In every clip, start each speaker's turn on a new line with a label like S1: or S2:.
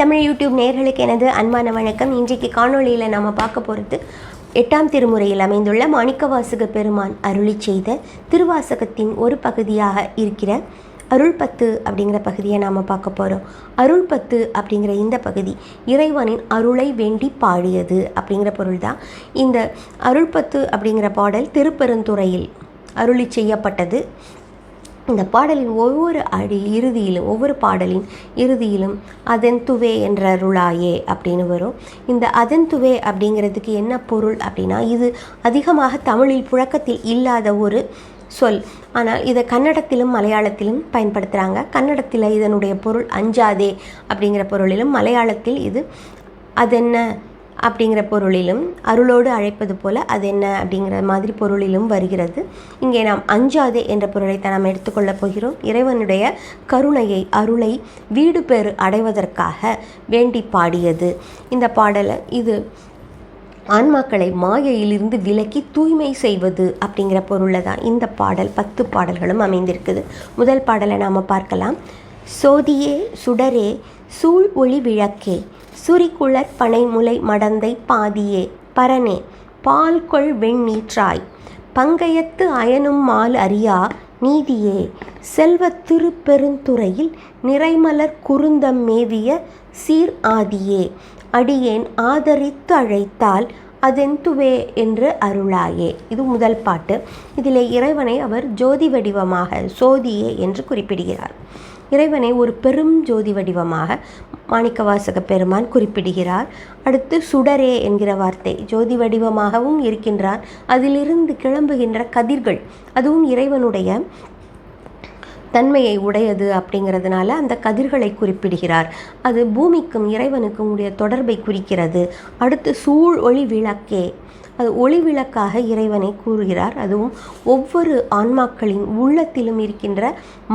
S1: Tamil YouTube நேர்களுக்கு எனது அன்பான வணக்கம். இன்றைக்கு காணொளியில் நாம் பார்க்க போகிறது எட்டாம் திருமுறையில் அமைந்துள்ள மாணிக்கவாசக பெருமான் அருளி செய்த திருவாசகத்தின் ஒரு பகுதியாக இருக்கிற அருள் பத்து அப்படிங்கிற பகுதியை நாம் பார்க்க போகிறோம் அருள் பத்து அப்படிங்கிற இந்த பகுதி இறைவனின் அருளை வேண்டி பாடியது அப்படிங்கிற பொருள் தான் இந்த அருள் பத்து அப்படிங்கிற பாடல் திருப்பெருந்துறையில் அருளி செய்யப்பட்டது. இந்த பாடலின் ஒவ்வொரு அடி இறுதியிலும் ஒவ்வொரு பாடலின் இறுதியிலும் அதென்துவே என்ற அருளாயே அப்படின்னு வரும். இந்த அதென்துவே அப்படிங்கிறதுக்கு என்ன பொருள் அப்படின்னா இது அதிகமாக தமிழில் புழக்கத்தில் இல்லாத ஒரு சொல். ஆனால் இதை கன்னடத்திலும் மலையாளத்திலும் பயன்படுத்துகிறாங்க கன்னடத்தில் இதனுடைய பொருள் அஞ்சாதே அப்படிங்கிற பொருளிலும் மலையாளத்தில் இது அதென்ன அப்படிங்கிற பொருளிலும் அருளோடு அழைப்பது போல் அது என்ன அப்படிங்கிற மாதிரி பொருளிலும் வருகிறது. இங்கே நாம் அஞ்சாதே என்ற பொருளைத்தான் நாம் எடுத்துக்கொள்ளப் போகிறோம். இறைவனுடைய கருணையை அருளை வீடு பெறு அடைவதற்காக வேண்டி பாடியது. இந்த பாடலை இது ஆன்மாக்களை மாயையிலிருந்து விலக்கி தூய்மை செய்வது அப்படிங்கிற பொருளில் தான் இந்த பாடல் பத்து பாடல்களும் அமைந்திருக்குது. முதல் பாடலை நாம் பார்க்கலாம். சோதியே சுடரே சூழ் ஒளி விளக்கே சுரிகுளர் பனைமுலை மடந்தை பாதியே பரனே பால்கொள் வெண்ணீற்றாய். பங்கயத்து அயனும் மால் அறியா நீதியே. செல்வ திருப்பெருந்துறையில் நிறைமலர் குருந்தம் மேவிய சீர் ஆதியே. அடியேன் ஆதரித்து அழைத்தால் அதென்துவே என்று அருளாயே. இது முதல் பாட்டு. இதிலே இறைவனை அவர் ஜோதி வடிவமாக சோதியே என்று குறிப்பிடுகிறார். இறைவனை ஒரு பெரும் ஜோதி வடிவமாக மாணிக்கவாசக பெருமான் குறிப்பிடுகிறார். அடுத்து சுடரே என்கிற வார்த்தை ஜோதி வடிவமாகவும் இருக்கின்றார். அதிலிருந்து கிளம்புகின்ற கதிர்கள் அதுவும் இறைவனுடைய தன்மையை உடையது அப்படிங்கிறதுனால அந்த கதிர்களை குறிப்பிடுகிறார். அது பூமிக்கும் இறைவனுக்கும் உடைய தொடர்பை குறிக்கிறது. அடுத்து சூழ் ஒளி விளக்கே அது ஒளி விளக்காக இறைவனை கூறுகிறார். அதுவும் ஒவ்வொரு ஆன்மாக்களின் உள்ளத்திலும் இருக்கின்ற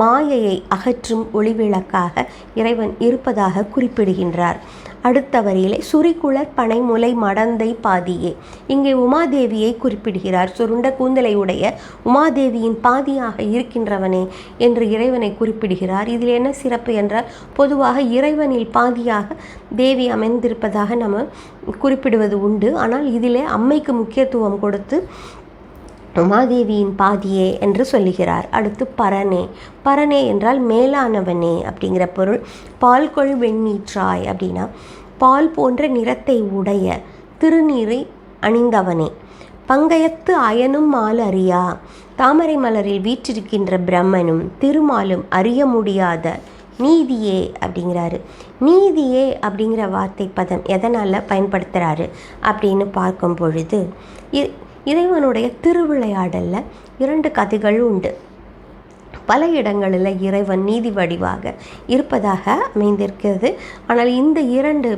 S1: மாயையை அகற்றும் ஒளி விளக்காக இறைவன் இருப்பதாக குறிப்பிடுகின்றார். அடுத்த வரியிலே சுரிகுளர் பனைமுலை மடந்தை பாதியே. இங்கே உமாதேவியை குறிப்பிடுகிறார். சுருண்ட கூந்தலை உடைய உமாதேவியின் பாதியாக இருக்கின்றவனே என்று இறைவனை குறிப்பிடுகிறார். இதில் என்ன சிறப்பு என்றால் பொதுவாக இறைவனில் பாதியாக தேவி அமைந்திருப்பதாக நம்ம குறிப்பிடுவது உண்டு. ஆனால் இதிலே அம்மைக்கு முக்கியத்துவம் கொடுத்து உமாதேவியின் பாதியே என்று சொல்லுகிறார். அடுத்து பரனே பரனே என்றால் மேலானவனே அப்படிங்கிற பொருள். பால்கொள் வெண்ணீற்றாய் அப்படின்னா பால் போன்ற நிறத்தை உடைய திருநீரை அணிந்தவனே. பங்கயத்து அயனும் மால் அறியா. தாமரை மலரில் வீற்றிருக்கின்ற பிரம்மனும் திருமாலும் அறிய முடியாத நீதியே அப்படிங்கிறாரு. நீதியே அப்படிங்கிற வார்த்தை பதம் எதனால் பயன்படுத்துகிறாரு அப்படின்னு பார்க்கும் பொழுது இறைவனுடைய திருவிளையாடலில் இரண்டு கதைகள் உண்டு. பல இடங்களில் இறைவன் நீதி வடிவாக இருப்பதாக அமைந்திருக்கிறது. ஆனால் இந்த இரண்டு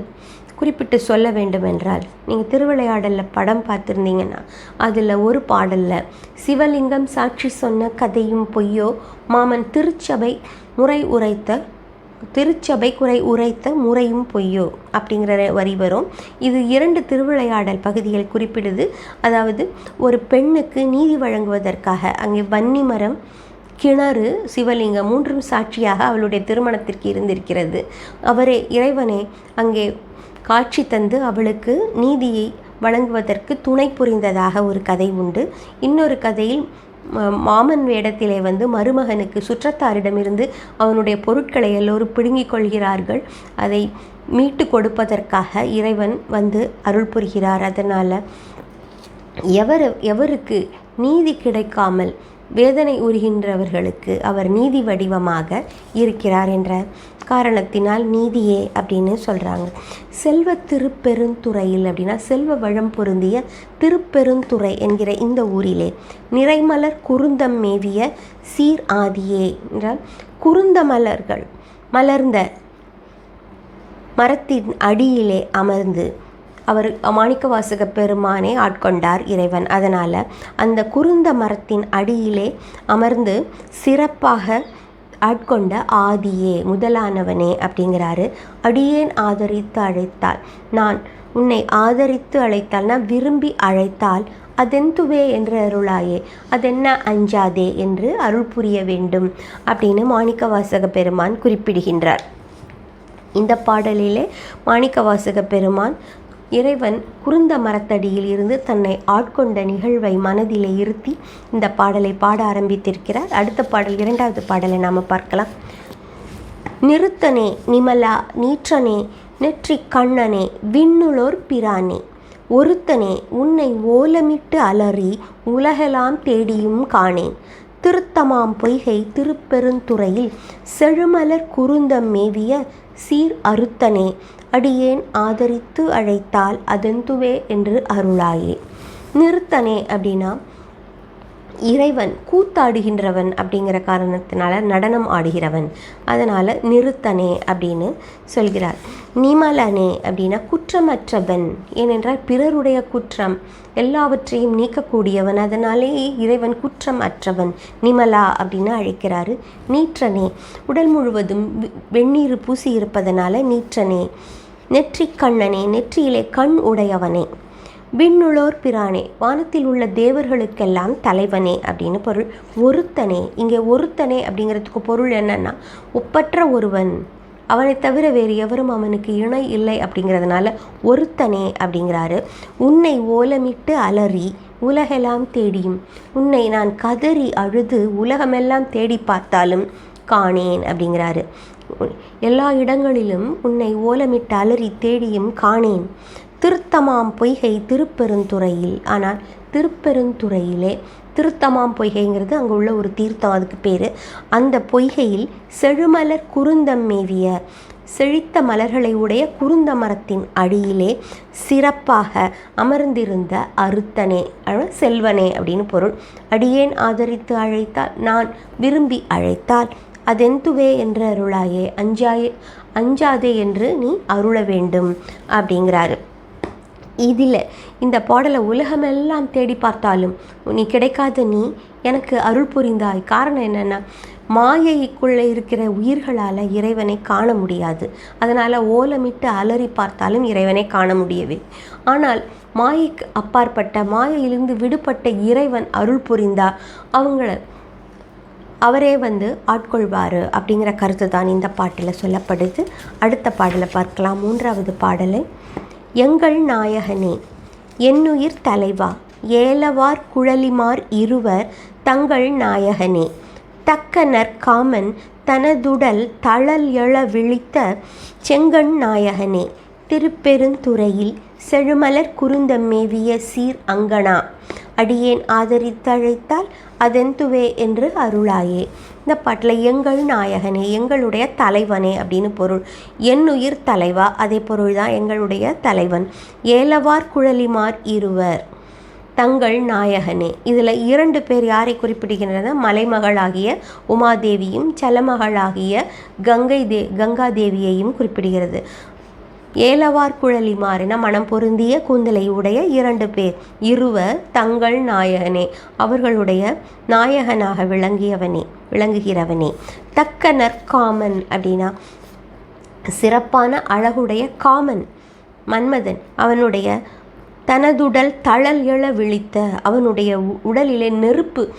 S1: குறிப்பிட்டு சொல்ல வேண்டும் என்றால் நீங்கள் திருவிளையாடலில் படம் பார்த்துருந்தீங்கன்னா அதில் ஒரு பாடலில் சிவலிங்கம் சாட்சி சொன்ன கதையும் பொய்யோ மாமன் திருச்சபை முறை உரைத்த திருச்சபை குறை உரைத்த முறையும் பொய்யோ அப்படிங்கிற வரி வரும். இது இரண்டு திருவிளையாடல் பகுதிகள் குறிப்பிடுது. அதாவது ஒரு பெண்ணுக்கு நீதி வழங்குவதற்காக அங்கே வன்னி மரம் கிணறு சிவலிங்கம் மூன்றும் சாட்சியாக அவளுடைய திருமணத்திற்கு இருந்திருக்கிறது. அவரே இறைவனே அங்கே காட்சி தந்து அவளுக்கு நீதியை வழங்குவதற்கு துணை புரிந்ததாக ஒரு கதை உண்டு. இன்னொரு கதையில் மாமன் வேடத்திலே வந்து மருமகனுக்கு சுற்றத்தாரிடமிருந்து அவனுடைய பொருட்களை எல்லோரும் பிடுங்கிக் கொள்கிறார்கள். அதை மீட்டு கொடுப்பதற்காக இறைவன் வந்து அருள் புரிகிறார். அதனால் எவர் எவருக்கு நீதி கிடைக்காமல் வேதனை உறுகின்றவர்களுக்கு அவர் நீதி வடிவமாக இருக்கிறார் என்ற காரணத்தினால் நீதியே அப்படின்னு சொல்கிறாங்க செல்வ திருப்பெருந்துறையில் அப்படின்னா செல்வ வளம் பொருந்திய திருப்பெருந்துறை என்கிற இந்த ஊரிலே நிறைமலர் குருந்தம் மேவிய சீர் ஆதியே என்றால் குருந்த மலர்கள் மலர்ந்த மரத்தின் அடியிலே அமர்ந்து அவர் மாணிக்கவாசக பெருமானே ஆட்கொண்டார் இறைவன். அதனால் அந்த குருந்த மரத்தின் அடியிலே அமர்ந்து சிறப்பாக ஆட்கொண்ட ஆதியே முதலானவனே அப்படிங்கிறாரு. அடியேன் ஆதரித்து அழைத்தால் நான் உன்னை ஆதரித்து அழைத்தால்னா விரும்பி அழைத்தால் அதெந்துவே என்று அருளாயே அதென்ன அஞ்சாதே என்று அருள் புரிய வேண்டும் அப்படின்னு மாணிக்கவாசக பெருமான் குறிப்பிடுகின்றார். இந்த பாடலிலே மாணிக்கவாசக பெருமான் இறைவன் குருந்த மரத்தடியில் இருந்து தன்னை ஆட்கொண்ட நிகழ்வை மனதிலே இருத்தி இந்த பாடலை பாட ஆரம்பித்திருக்கிறார். அடுத்த பாடல் இரண்டாவது பாடலை நாம் பார்க்கலாம். நிறுத்தனே நிமலா நீற்றனே நெற்றிக் கண்ணனே விண்ணுளோர் பிரானே ஒருத்தனே உன்னை ஓலமிட்டு அலறி உலகெல்லாம் தேடியும் காணேன். திருத்தமாம் பொய்கை திருப்பெருந்துறையில் செழுமலர் குருந்தம் மேவிய சீர் அறுத்தனே அடியேன் ஆதரித்து அழைத்தால் அதெந்துவே என்று அருளாயே. நிறுத்தனே அப்படின்னா இறைவன் கூத்தாடுகின்றவன் அப்படிங்கிற காரணத்தினால நடனம் ஆடுகிறவன். அதனால் நிறுத்தனே அப்படின்னு சொல்கிறார். நிமலனே அப்படின்னா குற்றமற்றவன். ஏனென்றால் பிறருடைய குற்றம் எல்லாவற்றையும் நீக்கக்கூடியவன். அதனாலேயே இறைவன் குற்றம் அற்றவன் நிமலா அப்படின்னு அழைக்கிறாரு. நீற்றனே. உடல் முழுவதும் வெ- வெந்நீர் பூசி இருப்பதனால நீற்றனே. நெற்றிக் கண்ணனே. நெற்றியிலே கண் உடையவனே. விண்ணுளோர் பிரானே வானத்தில் உள்ள தேவர்களுக்கெல்லாம் தலைவனே அப்படின்னு பொருள். ஒருத்தனே இங்கே ஒருத்தனே அப்படிங்கிறதுக்கு பொருள் என்னன்னா ஒப்பற்ற ஒருவன். அவனை தவிர வேறு எவரும் அவனுக்கு இணை இல்லை அப்படிங்கிறதுனால ஒருத்தனே அப்படிங்கிறாரு. உன்னை ஓலமிட்டு அலறி உலகெல்லாம் தேடியும் உன்னை நான் கதறி அழுது உலகமெல்லாம் தேடி பார்த்தாலும் காணேன் அப்படிங்கிறாரு. எல்லா இடங்களிலும் உன்னை ஓலமிட்டு அலறி தேடியும் காணேன். திருத்தமாம் பொய்கை திருப்பெருந்துறையில். ஆனால் திருப்பெருந்துறையிலே திருத்தமாம் பொய்கைங்கிறது அங்கே உள்ள ஒரு தீர்த்தம் அதுக்கு பேர். அந்த பொய்கையில் செழுமலர் குருந்தம் மேவிய செழித்த மலர்களை உடைய குருந்த மரத்தின் அடியிலே சிறப்பாக அமர்ந்திருந்த அறுத்தனே செல்வனே அப்படின்னு பொருள். அடியேன் ஆதரித்து அழைத்தால் நான் விரும்பி அழைத்தால் அதெந்துவே என்று அருளாயே அஞ்சாயே அஞ்சாதே என்று நீ அருள வேண்டும் அப்படிங்கிறாரு. இதில் இந்த பாடலை உலகமெல்லாம் தேடி பார்த்தாலும் நீ கிடைக்காத நீ எனக்கு அருள் புரிந்தாய். காரணம் என்னென்னா மாயைக்குள்ளே இருக்கிற உயிர்களால் இறைவனை காண முடியாது. அதனால் ஓலமிட்டு அலறி பார்த்தாலும் இறைவனை காண முடியவே. ஆனால் மாயைக்கு அப்பாற்பட்ட மாயையிலிருந்து விடுபட்ட இறைவன் அருள் புரிந்தா அவங்கள அவரே வந்து ஆட்கொள்வார். அப்படிங்கிற கருத்து தான் இந்த பாட்டில் சொல்லப்படுது. அடுத்த பாடலை பார்க்கலாம். மூன்றாவது பாடலை. எங்கள் நாயகனே என்னுயிர் தலைவா ஏலவார் குழலிமார் இருவர் தங்கள் நாயகனே. தக்கனர் காமன் தனதுடல் தழல் எழ விழித்த செங்கண் நாயகனே திருப்பெருந்துறையில் செழுமலர் குருந்தம் மேவிய சீர் அங்கனா அடியேன் ஆதரித்தழைத்தால் அதென்துவே என்று அருளாயே. இந்த பாட்டில் எங்கள் நாயகனே எங்களுடைய தலைவனே அப்படின்னு பொருள். என் உயிர் தலைவா அதே பொருள் தான் எங்களுடைய தலைவன். ஏலவார் குழலிமார் இருவர் தங்கள் நாயகனே இதில் இரண்டு பேர் யாரை குறிப்பிடுகின்றன? மலைமகளாகிய உமாதேவியும் சலமகளாகிய கங்கை தே கங்காதேவியையும் குறிப்பிடுகிறது. ஏலவார் குழலி மாறின மனம் பொருந்திய கூந்தலை உடைய இரண்டு பேர் இருவர் தங்கள் நாயகனே அவர்களுடைய நாயகனாக விளங்கியவனே விளங்குகிறவனே. தக்க நற்காமன் அப்படின்னா சிறப்பான அழகுடைய காமன் மன்மதன். அவனுடைய தனதுடல் தழல் எழ விழித்த அவனுடைய உ- உடலிலே நெருப்பு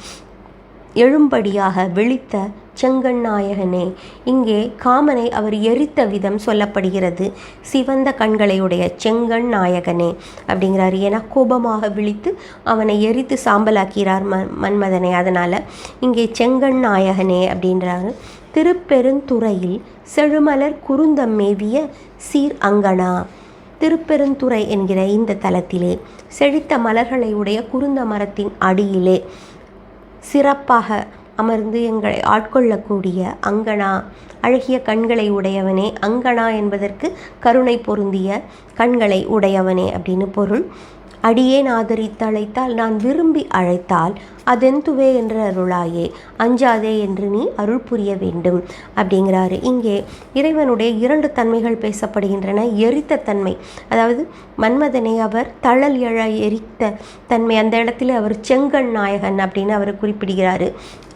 S1: எழும்படியாக விழித்த செங்கண்ணாயகனே இங்கே காமனை அவர் எரித்த விதம் சொல்லப்படுகிறது. சிவந்த கண்களையுடைய செங்கண் நாயகனே அப்படிங்கிறார். ஏன்னா கோபமாக விழித்து அவனை எரித்து சாம்பலாக்கிறார் ம மன்மதனை. அதனால் இங்கே செங்கண் நாயகனே அப்படின்றாரு. திருப்பெருந்துறையில் செழுமலர் குருந்தம் மேவிய சீர் அங்கனா. திருப்பெருந்துறை என்கிற இந்த தலத்திலே செழித்த மலர்களை உடைய குருந்த மரத்தின் அடியிலே சிறப்பாக அமர்ந்து எங்களை ஆட்கொள்ளக்கூடிய அங்கனா அழகிய கண்களை உடையவனே அங்கனா என்பதற்கு கருணை பொருந்திய கண்களை உடையவனே அப்படின்னு பொருள். அடியேன் ஆதரித்து அழைத்தால் நான் விரும்பி அழைத்தால் அதென்துவே என்று அருளாயே அஞ்சாதே என்று நீ அருள் புரிய வேண்டும். அப்படிங்கிறாரு. இங்கே இறைவனுடைய இரண்டு தன்மைகள் பேசப்படுகின்றன. எரித்த தன்மை அதாவது மன்மதனை அவர் தழல் எழ எரித்த தன்மை அந்த இடத்துல அவர் செங்கண் நாயகன் அப்படின்னு அவர் குறிப்பிடுகிறாரு.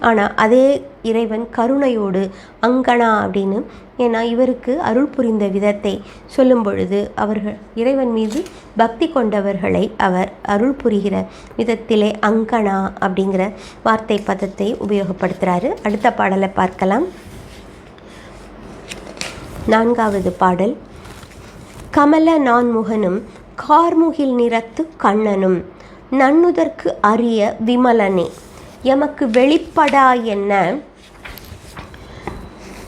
S1: ஆனால் அதே இறைவன் கருணையோடு அங்கனா அப்படின்னு ஏன்னா இவருக்கு அருள் புரிந்த விதத்தை சொல்லும் பொழுது அவர்கள் இறைவன் மீது பக்தி கொண்டவர்களை அவர் அருள் புரிகிற விதத்திலே அங்கனா அப்படிங்கிற வார்த்தை பதத்தை உபயோகப்படுத்துகிறாரு அடுத்த பாடலை பார்க்கலாம். நான்காவது பாடல். கமல நான்முகனும் கார்முகில் நிறத்து கண்ணனும் நன்னுதற்கு அரிய விமலனே எமக்கு வெளிப்படா என்ன?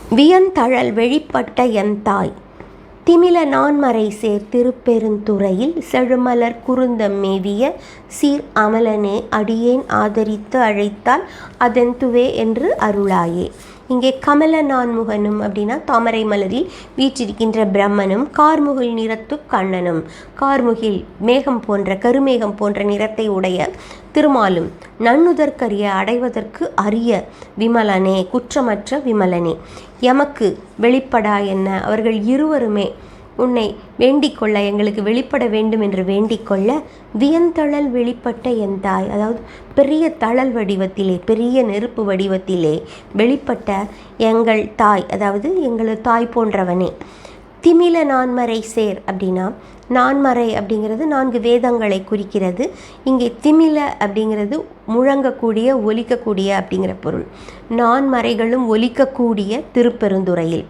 S1: வியந்தழல் வெளிப்பட்ட என் தாய் திமில நான்மறை சேர் திருப்பெருந்துறையில் செழுமலர் குருந்தம் மேவிய சீர் அமலனே அடியேன் ஆதரித்து அழைத்தால் அதெந்துவே என்று அருளாயே. இங்கே கமல நான்முகனும் அப்படின்னா தாமரை மலரில் வீற்றிருக்கின்ற பிரம்மனும் கார்முகில் நிறத்து கண்ணனும். கார்முகில் மேகம் போன்ற கருமேகம் போன்ற நிறத்தை உடைய திருமாலும் நன்னுதற்கரிய அடைவதற்கு அரிய விமலனே குற்றமற்ற விமலனே. எமக்கு வெளிப்படா என்ன? அவர்கள் இருவருமே உன்னை வேண்டிக்கொள்ள எங்களுக்கு வெளிப்பட வேண்டும் என்று வேண்டிக்கொள்ள வியந்தழல் வெளிப்பட்ட என் தாய் அதாவது பெரிய தழல் வடிவத்திலே பெரிய நெருப்பு வடிவத்திலே வெளிப்பட்ட எங்கள் தாய் அதாவது எங்களது தாய் போன்றவனே. திமில நான்மறை சேர் அப்படின்னா நான்மறை அப்படிங்கிறது நான்கு வேதங்களை குறிக்கிறது. இங்கே திமில அப்படிங்கிறது முழங்கக்கூடிய ஒலிக்கக்கூடிய அப்படிங்கிற பொருள். நான்மறைகளும் ஒலிக்கக்கூடிய திருப்பெருந்துறையில்.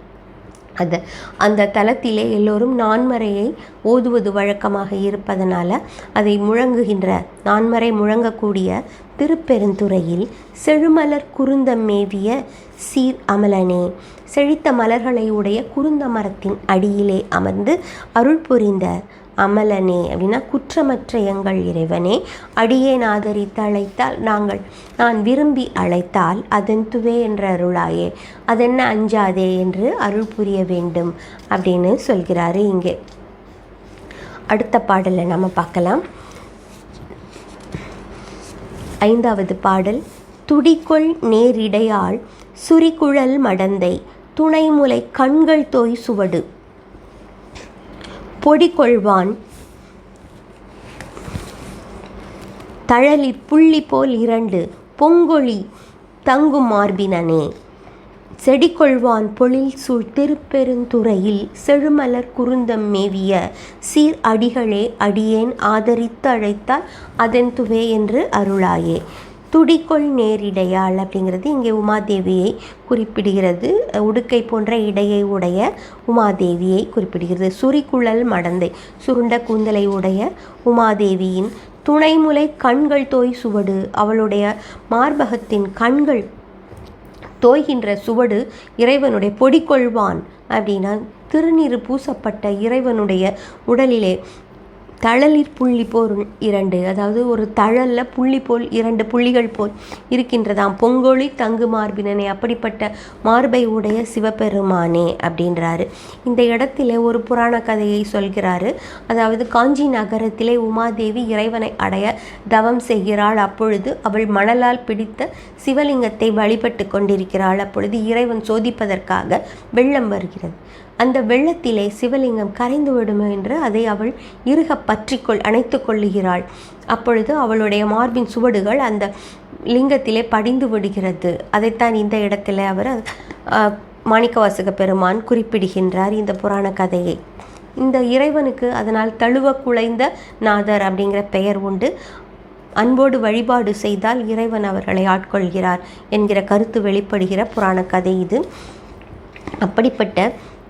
S1: அது. அந்த தலத்திலே எல்லோரும் நான்மறையை ஓதுவது வழக்கமாக இருப்பதனால அதை முழங்குகின்ற நான்மறை முழங்கக்கூடிய திருப்பெருந்துறையில் செழுமலர் குருந்தம் மேவிய சீர் அமலனே செழித்த மலர்களை உடைய குருந்த மரத்தின் அடியிலே அமர்ந்து அருள் புரிந்த அமலனே அப்படின்னா குற்றமற்ற எங்கள் இறைவனே அடியேன் ஆதரித்து அழைத்தால் நாங்கள் நான் விரும்பி அழைத்தால் அதன் துவே என்ற அருளாயே அதென்ன அஞ்சாதே என்று அருள் புரிய வேண்டும் அப்படின்னு சொல்கிறாரு இங்கே. அடுத்த பாடலை நம்ம பார்க்கலாம். ஐந்தாவது பாடல் துடிக்குள் நேரிடையாள் சுரிகுழல் மடந்தை துணைமுலை கண்கள் தோய் சுவடு. பொடிகொள்வான். தழலி புள்ளி போல் இரண்டு பொங்கொழி தங்கும் மார்பினனே செடிகொள்வான் பொழில் சூழ் திருப்பெருந்துறையில் செழுமலர் குருந்தம் மேவிய சீர் அடிகளே அடியேன் ஆதரித்து அழைத்தால் அதன் துவே என்று அருளாயே. துடிக்கொள் நேரிடையாள் அப்படிங்கிறது இங்கே உமாதேவியை குறிப்பிடுகிறது. உடுக்கை போன்ற இடையை உடைய உமாதேவியை குறிப்பிடுகிறது. சுரிக்குழல் மடந்தை சுருண்ட கூந்தலை உடைய உமாதேவியின் துணைமுலை கண்கள் தோய் சுவடு அவளுடைய மார்பகத்தின் கண்கள் தோய்கின்ற சுவடு இறைவனுடைய பொடிக்கொள்வான் அப்படின்னா திருநீறு பூசப்பட்ட இறைவனுடைய உடலிலே தழலிற் புள்ளி போல் இரண்டு அதாவது ஒரு தழலில் புள்ளி போல் இரண்டு புள்ளிகள் போல் இருக்கின்றதாம். பொங்கொழி தங்கு மார்பினனே அப்படிப்பட்ட மார்பை உடைய சிவபெருமானே அப்படின்றாரு. இந்த இடத்துல ஒரு புராண கதையை சொல்கிறாரு. அதாவது காஞ்சி நகரத்திலே உமாதேவி இறைவனை அடைய தவம் செய்கிறாள். அப்பொழுது அவள் மணலால் பிடித்த சிவலிங்கத்தை வழிபட்டு கொண்டிருக்கிறாள். அப்பொழுது இறைவன் சோதிப்பதற்காக வெள்ளம் வருகிறது. அந்த வெள்ளத்திலே சிவலிங்கம் கரைந்து விடுமோ என்று அதை அவள் இறுக பற்றிக்கொள் அணைத்து கொள்ளுகிறாள். அப்பொழுது அவளுடைய மார்பின் சுவடுகள் அந்த லிங்கத்திலே படிந்து விடுகிறது. அதைத்தான் இந்த இடத்துல அவர் மாணிக்கவாசக பெருமான் குறிப்பிடுகின்றார் இந்த புராண கதையை. இந்த இறைவனுக்கு அதனால் தழுவ குலைந்த நாதர் அப்படிங்கிற பெயர் உண்டு. அன்போடு வழிபாடு செய்தால் இறைவன் அவர்களை ஆட்கொள்கிறார் என்கிற கருத்து வெளிப்படுகிற புராண கதை இது. அப்படிப்பட்ட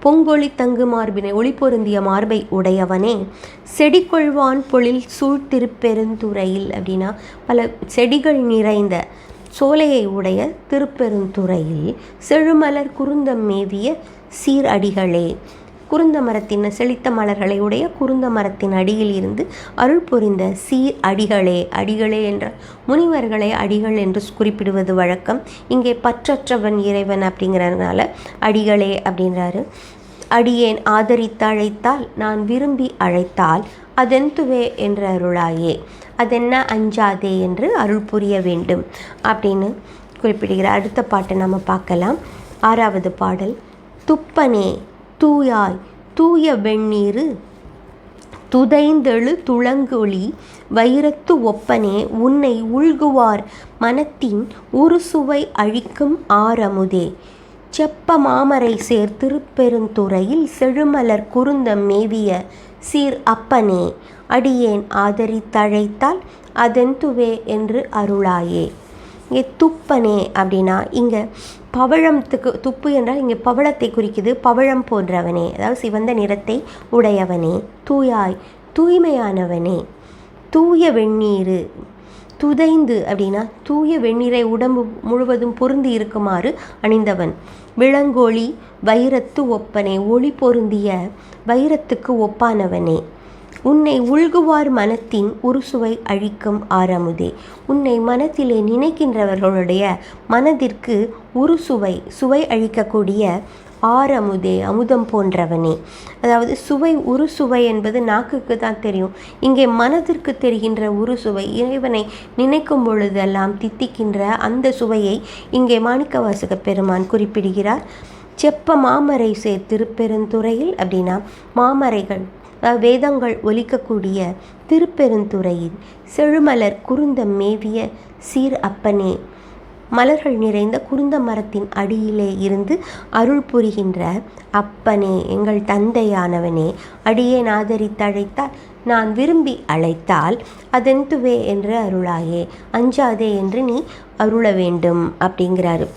S1: பொங்கொழி தங்கு மார்பினை ஒளி பொருந்திய மார்பை உடையவனே. செடி கொள்வான் பொழில் சூழ்திருப்பெருந்துறையில் அப்படின்னா பல செடிகள் நிறைந்த சோலையை உடைய திருப்பெருந்துறையில் செழுமலர் குருந்தம் மேவிய சீர் அடிகளே. குருந்த மரத்தின் செழித்த மலர்களை உடைய குருந்த மரத்தின் அடியில் இருந்து அருள் புரிந்த சீர் அடிகளே அடிகளே என்ற முனிவர்களை அடிகள் என்று குறிப்பிடுவது வழக்கம். இங்கே பற்றற்றவன் இறைவன் அப்படிங்கிறதுனால அடிகளே அப்படின்றாரு. அடியேன் ஆதரித்து அழைத்தால் நான் விரும்பி அழைத்தால் அதென்துவே என்று அருளாயே. அதென்ன அஞ்சாதே என்று அருள் புரிய வேண்டும் அப்படின்னு குறிப்பிடுகிறார். அடுத்த பாட்டை நம்ம பார்க்கலாம். ஆறாவது பாடல் துப்பனே தூயாய் தூய வெண்ணீரு துதைந்தெழு துளங்கொளி வைரத்து ஒப்பனே உன்னை உள்குவார் மனத்தின் உருசுவை அழிக்கும் ஆரமுதே. செப்ப மாமரை சேர் திருப்பெருந்துறையில் செழுமலர் குருந்தம் மேவிய சீர் அப்பனே. அடியேன் ஆதரித்தழைத்தால் அதென்துவே என்று அருளாயே. இங்கே துப்பனே அப்படின்னா இங்கே பவழத்துக்கு துப்பு என்றால் இங்கே பவழத்தை குறிக்குது பவழம் போன்றவனே. அதாவது சிவந்த நிறத்தை உடையவனே தூயாய் தூய்மையானவனே. தூய வெந்நீர் துதைந்து அப்படின்னா தூய வெந்நீரை உடம்பு முழுவதும் பொருந்தி இருக்குமாறு அணிந்தவன். விளங்கோழி வைரத்து ஒப்பனே ஒளி பொருந்திய வைரத்துக்கு ஒப்பானவனே. உன்னை உள்குவார் மனத்தின் உருசுவை அழிக்கும் ஆரமுதே உன்னை மனத்திலே நினைக்கின்றவர்களுடைய மனதிற்கு உருசுவை சுவை அழிக்கக்கூடிய ஆரமுதே அமுதம் போன்றவனே. அதாவது சுவை உருசுவை என்பது நாக்குக்கு தான் தெரியும். இங்கே மனதிற்கு தெரிகின்ற உருசுவை இறைவனை நினைக்கும் பொழுதெல்லாம் தித்திக்கின்ற அந்த சுவையை இங்கே மாணிக்கவாசக பெருமான் குறிப்பிடுகிறார். செப்ப மாமரை சே திருப்பெருந்துறையில் அப்படின்னா மாமரைகள் வேதங்கள் ஒலிக்கக்கூடிய திருப்பெருந்துறையில் செழுமலர் குருந்தம் மேவிய சீர் அப்பனே மலர்கள் நிறைந்த குருந்த மரத்தின் அடியிலே இருந்து அருள் புரிகின்ற அப்பனே எங்கள் தந்தையானவனே அடியே ஆதரித்தழைத்தால் நான் விரும்பி அழைத்தால் அதென்துவே என்று அருளாயே. அஞ்சாதே என்று நீ அருள வேண்டும் அப்படிங்கிறாரு.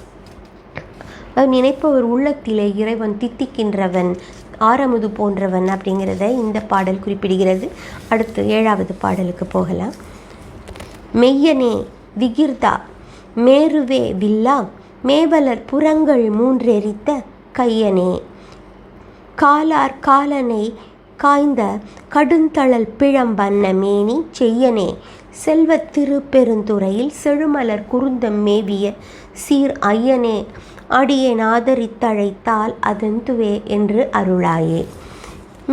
S1: நினைப்பவர் உள்ளத்திலே இறைவன் தித்திக்கின்றவன். ஆரமுது போன்றவன் அப்படிங்கிறத இந்த பாடல் குறிப்பிடுகிறது. அடுத்து ஏழாவது பாடலுக்கு போகலாம். மெய்யனே விகிர்தா மேருவே வில்லா மேவலர் புறங்கள் மூன்றெரித்த கையனே. காலார் காலனை காய்ந்த கடுந்தளல் பிழம்பன்ன மேனி செய்யனே. செல்வத் திருப்பெருந்துறையில் செழுமலர் குருந்தம் மேவிய சீர் ஐயனே. அடியேன் ஆதரித்தழைத்தால் அதெந்துவே என்று அருளாயே.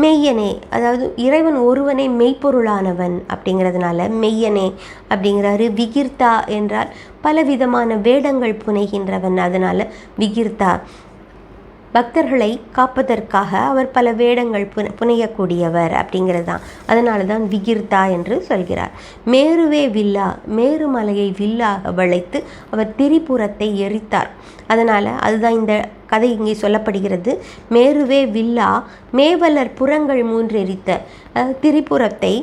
S1: மெய்யனே அதாவது இறைவன் ஒருவனே மெய்ப்பொருளானவன் அப்படிங்கிறதுனால மெய்யனே அப்படிங்கிறாரு. விகிர்த்தா என்றால் பலவிதமான வேடங்கள் புனைகின்றவன். அதனால் விகிர்த்தா. பக்தர்களை காப்பதற்காக அவர் பல வேடங்கள் புன புனையக்கூடியவர் அப்படிங்கிறது தான் அதனால தான் விகிர்தா என்று சொல்கிறார். மேருவே வில்லா மேருமலையை வில்லாக வளைத்து அவர் திரிபுரத்தை எரித்தார். அதனால் அதுதான் இந்த கதை இங்கே சொல்லப்படுகிறது. மேருவே வில்லா மேவலர் புறங்கள் மூன்று எரித்த. திரிபுரத்தை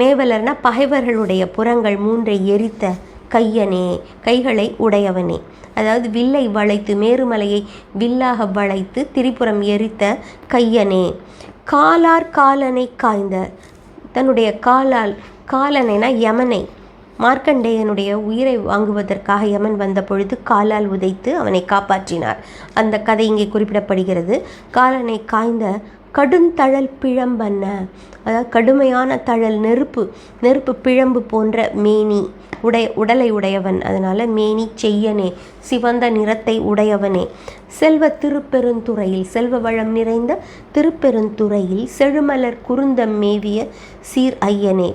S1: மேவலர்னா பகைவர்களுடைய புறங்கள் மூன்றை எரித்த கையனே கைகளை உடையவனே. அதாவது வில்லை வளைத்து மேருமலையை வில்லாக வளைத்து திரிபுரம் எரித்த கையனே. காலார் காலனை காய்ந்த தன்னுடைய காலால் காலனைனா யமனை. மார்க்கண்டேயனுடைய உயிரை வாங்குவதற்காக யமன் வந்த பொழுது காலால் உதைத்து அவனை காப்பாற்றினார். அந்த கதை இங்கே குறிப்பிடப்படுகிறது. காலனை காய்ந்த கடுந்தழல் பிழம்பன்ன அதாவது கடுமையான தழல் நெருப்பு நெருப்பு பிழம்பு போன்ற மேனி உடைய உடலை உடையவன். அதனால் மேனி செய்யனே சிவந்த நிறத்தை உடையவனே. செல்வ திருப்பெருந்துறையில் செல்வ வளம் நிறைந்த திருப்பெருந்துறையில் செழுமலர் குருந்தம் மேவிய சீர் ஐயனே.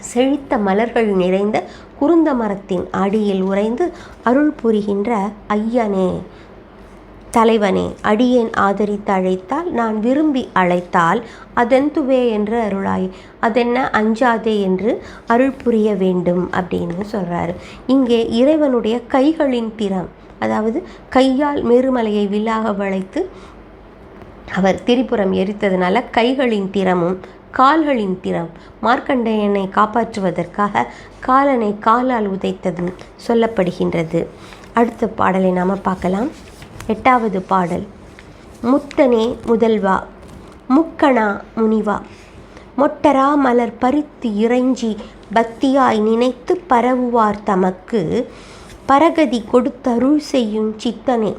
S1: செழித்த மலர்கள் நிறைந்த குருந்த மரத்தின் அடியில் உறைந்து அருள் புரிகின்ற ஐயனே தலைவனே அடியேன் ஆதரித்து அழைத்தால் நான் விரும்பி அழைத்தால் அதென்துவே என்று அருளாய். அதென்ன அஞ்சாதே என்று அருள் புரிய வேண்டும் அப்படின்னு சொல்கிறாரு இங்கே இறைவனுடைய கைகளின் திறம் அதாவது கையால் மேருமலையை வில்லாக வளைத்து அவர் திரிபுரம் எரித்ததுனால கைகளின் திறமும் கால்களின் திறம். மார்க்கண்டேயனை காப்பாற்றுவதற்காக காலனை காலால் உதைத்ததும் சொல்லப்படுகின்றது. அடுத்த பாடலை நாம் பார்க்கலாம். எட்டாவது பாடல். முத்தனே முதல்வா முக்கணா முனிவா. மொட்டரா மலர் பறித்து இறைஞ்சி பக்தியாய் நினைத்து பரவுவார் தமக்கு. பரகதி கொடுத்தருள் செய்யும் சித்தனே.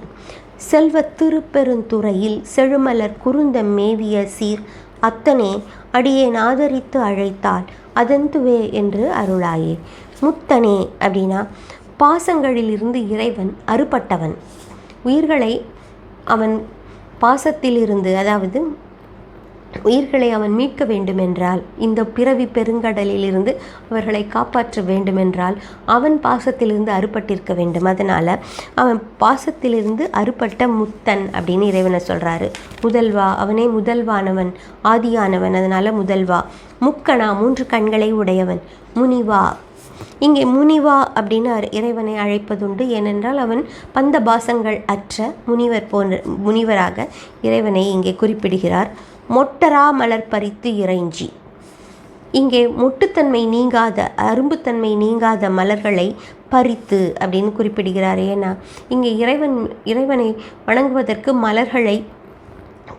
S1: செல்வத் திருப்பெருந்துறையில் செழுமலர் குருந்தம் மேவிய சீர். அத்தனே அடியேன் ஆதரித்து அழைத்தால் அதந்துவே என்று அருளாயே. முத்தனே அப்படின்னா பாசங்களிலிருந்து இறைவன் அறுபட்டவன். உயிர்களை அவன் பாசத்திலிருந்து அதாவது உயிர்களை அவன் மீட்க வேண்டுமென்றால் இந்த பிறவி பெருங்கடலிலிருந்து அவர்களை காப்பாற்ற வேண்டுமென்றால் அவன் பாசத்திலிருந்து அறுபட்டிருக்க வேண்டும். அதனால் அவன் பாசத்திலிருந்து அறுபட்ட முத்தன் அப்படின்னு இறைவனை சொல்கிறாரு முதல்வா அவனே முதல்வானவன் ஆதியானவன் அதனால் முதல்வா. முக்கணா மூன்று கண்களை உடையவன் முனிவா. இங்கே முனிவா அப்படின்னு அர்- இறைவனை அழைப்பதுண்டு. ஏனென்றால் அவன் பந்த பாசங்கள் அற்ற முனிவர் போன்ற முனிவராக இறைவனை இங்கே குறிப்பிடுகிறார். மொட்டரா மலர் பறித்து இறைஞ்சி. இங்கே மொட்டுத்தன்மை நீங்காத அரும்புத்தன்மை நீங்காத மலர்களை பறித்து அப்படின்னு குறிப்பிடுகிறார் ஏன்னா இங்கே இறைவன் இறைவனை வணங்குவதற்கு மலர்களை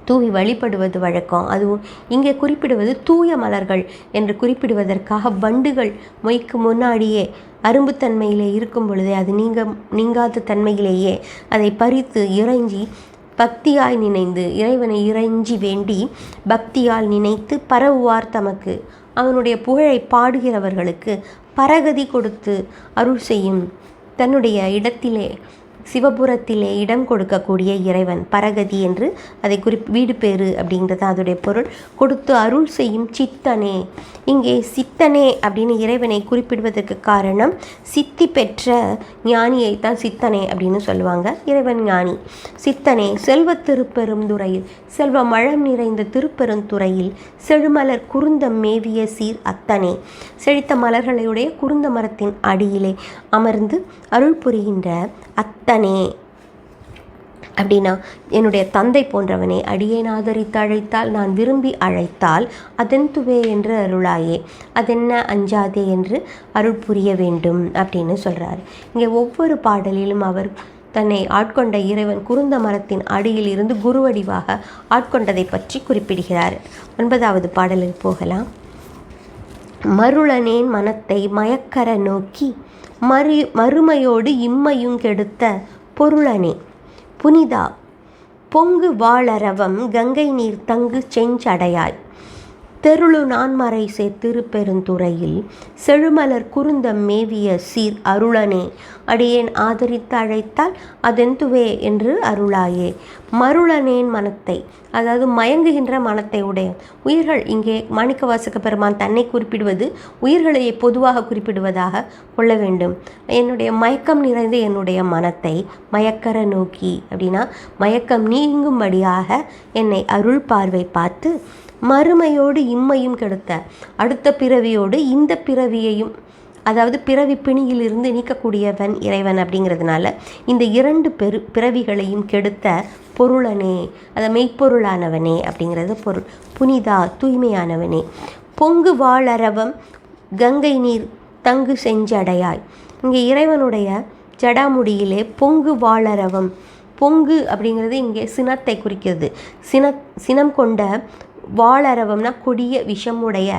S1: தூவி வழிபடுவது வழக்கம். அதுவும் இங்கே குறிப்பிடுவது தூய மலர்கள் என்று குறிப்பிடுவதற்காக வண்டுகள் மொய்க்கு முன்னாடியே அரும்புத்தன்மையிலே இருக்கும் பொழுதே அது நீங்க நீங்காத தன்மையிலேயே அதை பறித்து இறைஞ்சி பக்தியாய் நினைந்து இறைவனை இறைஞ்சி வேண்டி பக்தியால் நினைத்து பரவுவார் தமக்கு. அவனுடைய புகழை பாடுகிறவர்களுக்கு பரகதி கொடுத்து அருள் செய்யும். தன்னுடைய இடத்திலே சிவபுரத்திலே இடம் கொடுக்கக்கூடிய இறைவன் பரகதி என்று அதை குறி வீடு பேரு அப்படிங்கிறது அதோடைய பொருள். கொடுத்து அருள் செய்யும் சித்தனே. இங்கே சித்தனே அப்படின்னு இறைவனை குறிப்பிடுவதற்கு காரணம் சித்தி பெற்ற ஞானியை தான் சித்தனே அப்படின்னு சொல்லுவாங்க. இறைவன் ஞானி. சித்தனே செல்வ திருப்பெருந்துறையில் செல்வ மழம் நிறைந்த திருப்பெருந்துறையில் செழுமலர் குருந்தம் மேவிய சீர் அத்தனே. செழித்த மலர்களையுடைய குருந்த மரத்தின் அடியிலே அமர்ந்து அருள் புரிகின்ற அத்தனை. அப்படின்னா என்னுடைய தந்தை போன்றவனே அடியேன் ஆதரித்து அழைத்தால் நான் விரும்பி அழைத்தால் அதன் துவே என்று அருளாயே. அதென்ன அஞ்சாதே என்று அருள் புரிய வேண்டும் அப்படின்னு சொல்கிறார் இங்கே ஒவ்வொரு பாடலிலும் அவர் தன்னை ஆட்கொண்ட இறைவன் குருந்த மரத்தின் அடியில் இருந்து குருவடிவாக ஆட்கொண்டதை பற்றி குறிப்பிடுகிறார். ஒன்பதாவது பாடலில் போகலாம். மருளனேன் மனத்தை மயக்கர நோக்கி மறு மறுமையோடு இம்மையும் கெடுத்த பொருளனே. புனிதா பொங்கு வாளரவம் கங்கை நீர் தங்கு செஞ்சடையாய். தெருளு நான்மறை சே திருப்பெருந்துறையில் செழுமலர் குருந்தம் மேவிய சீர் அருளனே. அடியேன் ஆதரித்து அழைத்தால் அதெந்துவே என்று அருளாயே. மருளனேன் மனத்தை அதாவது மயங்குகின்ற மனத்தை உடைய உயிர்கள் இங்கே மாணிக்கவாசக பெருமான் தன்னை குறிப்பிடுவது உயிர்களையே பொதுவாக குறிப்பிடுவதாக கொள்ள வேண்டும். என்னுடைய மயக்கம் நிறைந்த என்னுடைய மனத்தை மயக்கர நோக்கி அப்படின்னா மயக்கம் நீங்கும்படியாக என்னை அருள் பார்வை பார்த்து மறுமையோடு இம்மையும் கெடுத்த. அடுத்த பிறவியோடு இந்த பிறவியையும் அதாவது பிறவி பிணியிலிருந்து நீக்கக்கூடியவன் இறைவன் அப்படிங்கிறதுனால இந்த இரண்டு பெரு பிறவிகளையும் கெடுத்த பொருளனே அதை மெய்ப்பொருளானவனே அப்படிங்கிறது பொருள். புனிதா தூய்மையானவனே. பொங்கு வாழரவம் கங்கை நீர் தங்கு செஞ்சடையாய். இங்கே இறைவனுடைய ஜடாமுடியிலே பொங்கு வாழரவம் பொங்கு அப்படிங்கிறது இங்கே சினத்தை குறிக்கிறது. சின சினம் கொண்ட வாளரவம்னா கொடிய விஷமுடைய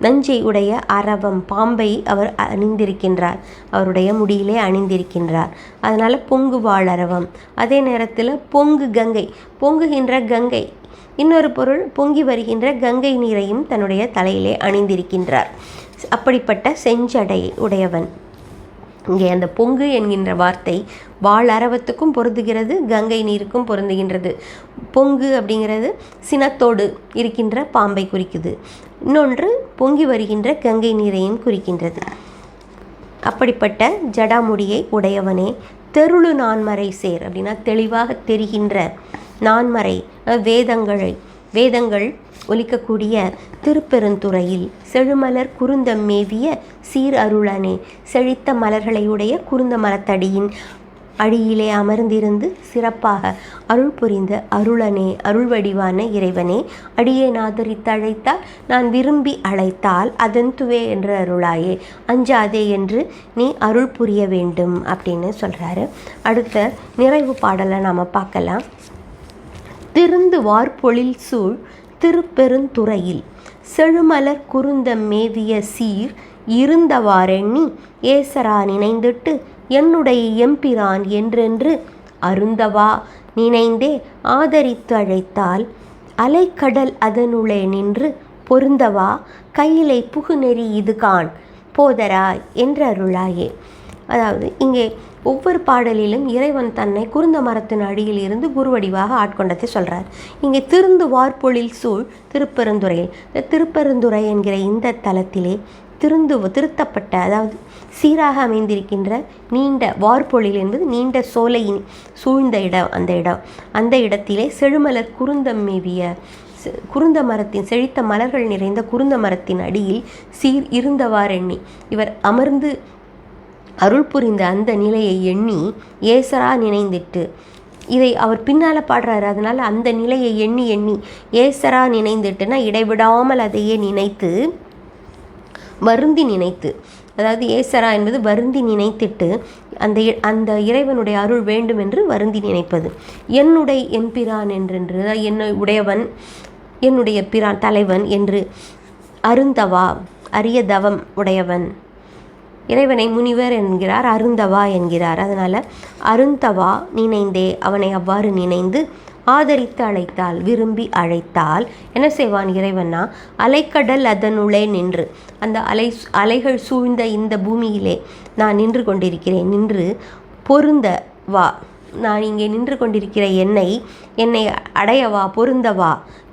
S1: நஞ்சை உடைய அரவம் பாம்பை அவர் அணிந்திருக்கின்றார். அவருடைய முடியிலே அணிந்திருக்கின்றார். அதனால் பொங்கு வாளரவம். அதே நேரத்தில் பொங்கு கங்கை. பொங்குகின்ற கங்கை. இன்னொரு பொருள் பொங்கி வருகின்ற கங்கை நீரையும் தன்னுடைய தலையிலே அணிந்திருக்கின்றார். அப்படிப்பட்ட செஞ்சடை உடையவன். இங்கே அந்த பொங்கு என்கின்ற வார்த்தை வாள் அரவத்துக்கும் பொருந்துகிறது கங்கை நீருக்கும் பொருந்துகின்றது. பொங்கு அப்படிங்கிறது சினத்தோடு இருக்கின்ற பாம்பை குறிக்குது. இன்னொன்று பொங்கி வருகின்ற கங்கை நீரையும் குறிக்கின்றது. அப்படிப்பட்ட ஜடாமுடியை உடையவனே தெருளு நான்மறை சேர் அப்படின்னா தெளிவாக தெரிகின்ற நான்மறை வேதங்களை வேதங்கள் ஒலிக்கக்கூடிய திருப்பெருந்துறையில் செழுமலர் குருந்தம் மேவிய சீர் அருளனே. செழித்த மலர்களையுடைய குருந்த மரத்தடியின் அடியிலே அமர்ந்திருந்து சிறப்பாக அருள் புரிந்த அருளனே அருள் வடிவான இறைவனே அடியேன் ஆதரித்து அழைத்தால் நான் விரும்பி அழைத்தால் அதன்துவே என்று அருளாயே. அஞ்சாதே என்று நீ அருள் புரிய வேண்டும் அப்படின்னு சொல்கிறாரு அடுத்த நிறைவு பாடலை நாம் பார்க்கலாம். திருந்து வார்பொழில் சூழ் திருப்பெருந்துறையில். செழுமலர் குருந்த மேவிய சீர் இருந்தவாறெண்ணி ஏசரா நினைந்திட்டு என்னுடைய எம்பிரான் என்றென்று அருந்தவா நினைந்தே ஆதரித்து அழைத்தால் அலைக்கடல் அதனுள்ளே நின்று பொருந்தவா கையிலே புகுநெறி இதுகான் போதரா என்றருளாயே. அதாவது இங்கே ஒவ்வொரு பாடலிலும் இறைவன் தன்னை குருந்த மரத்தின் அடியில் இருந்து குருவடிவாக ஆட்கொண்டதை சொல்கிறார் இங்கே திருந்து வார்பொழில் சூழ் திருப்பெருந்துறையில். இந்த திருப்பெருந்துறை என்கிற இந்த தலத்திலே திருந்து திருத்தப்பட்ட அதாவது சீராக அமைந்திருக்கின்ற நீண்ட வார்பொழில் என்பது நீண்ட சோலையின் சூழ்ந்த இடம் அந்த இடம். அந்த இடத்திலே செழுமலர் குருந்தம் மேவிய குருந்த மரத்தின் செழித்த மலர்கள் நிறைந்த குருந்த மரத்தின் அடியில் சீர் இருந்தவாறெண்ணி. இவர் அமர்ந்து அருள் புரிந்த அந்த நிலையை எண்ணி ஏசரா நினைந்திட்டு இதை அவர் பின்னால் பாடுறாரு. அதனால் அந்த நிலையை எண்ணி எண்ணி ஏசரா நினைந்துட்டுனா இடைவிடாமல் அதையே நினைத்து வருந்தி நினைத்து அதாவது ஏசரா என்பது வருந்தி நினைத்திட்டு அந்த இ- அந்த இறைவனுடைய அருள் வேண்டும் என்று வருந்தி நினைப்பது. என்னுடைய எம்பிரான் என்றென்று என்னை உடையவன் என்னுடைய பிரான் தலைவன் என்று அருந்தவா அரிய தவம் உடையவன். இறைவனை முனிவர் என்கிறார் அருந்தவா என்கிறார். அதனால் அருந்தவா நினைந்தே அவனை அவ்வாறு நினைந்து ஆதரித்து அழைத்தால் விரும்பி அழைத்தால் என்ன செய்வான் இறைவனா அலைக்கடல் அதனுள்ளே நின்று அந்த அலை அலைகள் சூழ்ந்த இந்த பூமியிலே நான் நின்று கொண்டிருக்கிறேன். நின்று பொருந்த வா நான் இங்கே நின்று கொண்டிருக்கிற என்னை என்னை அடையவா பொருந்தவா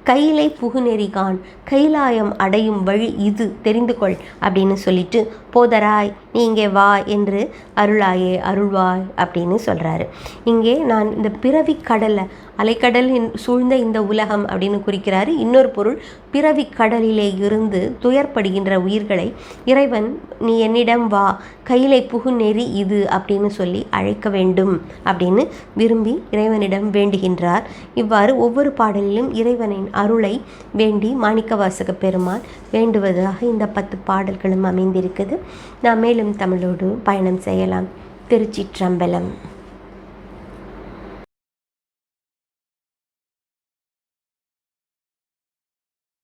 S1: கையிலை புகுநெறிகான் கைலாயம் அடையும் வழி இது தெரிந்து கொள் அப்படின்னு சொல்லிட்டு போதராய் நீ இங்கே வா என்று அருளாயே அருள்வாய் அப்படின்னு சொல்கிறாரு இங்கே நான் இந்த பிறவி கடலை அலைக்கடல் சூழ்ந்த இந்த உலகம் அப்படின்னு குறிக்கிறாரு. இன்னொரு பொருள் பிறவி கடலிலே இருந்து துயர்ப்படுகின்ற உயிர்களை இறைவன் நீ என்னிடம் வா கையிலை புகு நெறி இது அப்படின்னு சொல்லி அழைக்க வேண்டும் அப்படின்னு விரும்பி இறைவனிடம் வேண்டுகின்றார். இவ்வாறு ஒவ்வொரு பாடலிலும் இறைவனின் அருளை வேண்டி மாணிக்கவாசக பெருமான் வேண்டுவதாக இந்த பத்து பாடல்களும் அமைந்திருக்குது நாம் மேலும் தமிழோடு பயணம் செய்யலாம். திருச்சிற்றம்பலம்.